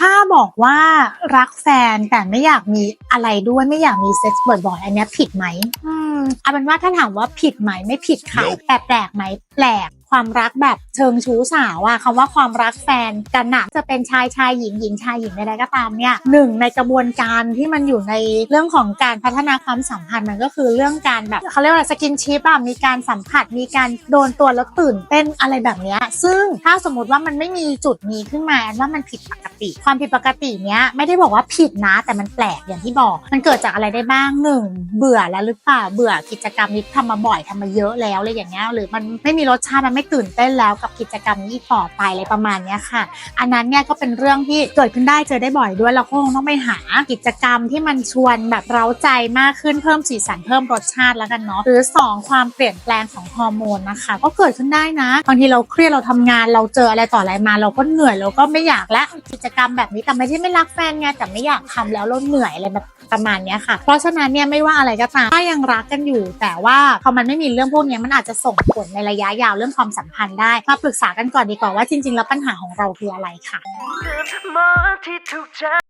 ถ้าบอกว่ารักแฟนแต่ไม่อยากมีอะไรด้วยไม่อยากมีเซ็กส์บ่อยๆอันเนี้ยผิดไหมอืมเอาเป็นว่าถ้าถามว่าผิดไหมไม่ผิดค่ะ Nope แต่แปลกไหมแปลกความรักแบบเชิงชู้สาวอะคำว่าความรักแฟนกันหนักจะเป็นชายชายหญิงหญิงชายหญิงใดๆก็ตามเนี่ยหนึ่งในกระบวนการที่มันอยู่ในเรื่องของการพัฒนาความสัมพันธ์มันก็คือเรื่องการแบบเขาเรียกว่าสกินชิปอะมีการสัมผัสมีการโดนตัวแล้วตื่นเต้นอะไรแบบเนี้ยซึ่งถ้าสมมติว่ามันไม่มีจุดนี้ขึ้นมาว่ามันผิดปกติ ความผิดปกติเนี้ยไม่ได้บอกว่าผิดนะ แต่มันแปลกอย่างที่บอก มันเกิดจากอะไรได้บ้างหนึ่งเบื่อแล้วหรือเปล่าเบื่อกิจกรรมนี้ทำมาบ่อยทำมาเยอะแล้วอะไรอย่างเงี้ยหรือมันไม่มีรสชาติมันไม่ตื่นเต้นแล้วกับกิจกรรมนี้ต่อไปอะไรประมาณเนี้ยค่ะ อันนั้นเนี่ยก็เป็นเรื่องที่เกิดขึ้นได้เจอได้บ่อยด้วยเราก็คงต้องไปหากิจกรรมที่มันชวนแบบเร้าใจมากขึ้นเพิ่มสีสันเพิ่มรสชาติแล้วกันเนาะหรือสองความเปลี่ยนแปลงของฮอร์โมนนะคะ ก็เกิดขึ้นได้นะบางทีเราเครียดเราทำงานเราเจออะไรต่ออะไรมา เราก็เหนื่อยเราก็ไม่อยากและกิจกรรมแบบนี้แต่ไม่ใช่ไม่รักแฟนไงแต่ไม่อยากทำแล้วเราเหนื่อยอะไรแบบประมาณนี้ค่ะ เพราะฉะนั้นเนี่ยไม่ว่าอะไรก็ตามถ้ายังรักกันอยู่ แต่ว่าพอมันไม่มีเรื่องพวกเนี้ยมันอาจจะส่งผลในระยะยาวเรื่องความสัมพันธ์ได้มาปรึกษากันก่อนดีกว่าว่าจริงๆแล้วปัญหาของเราคืออะไรค่ะ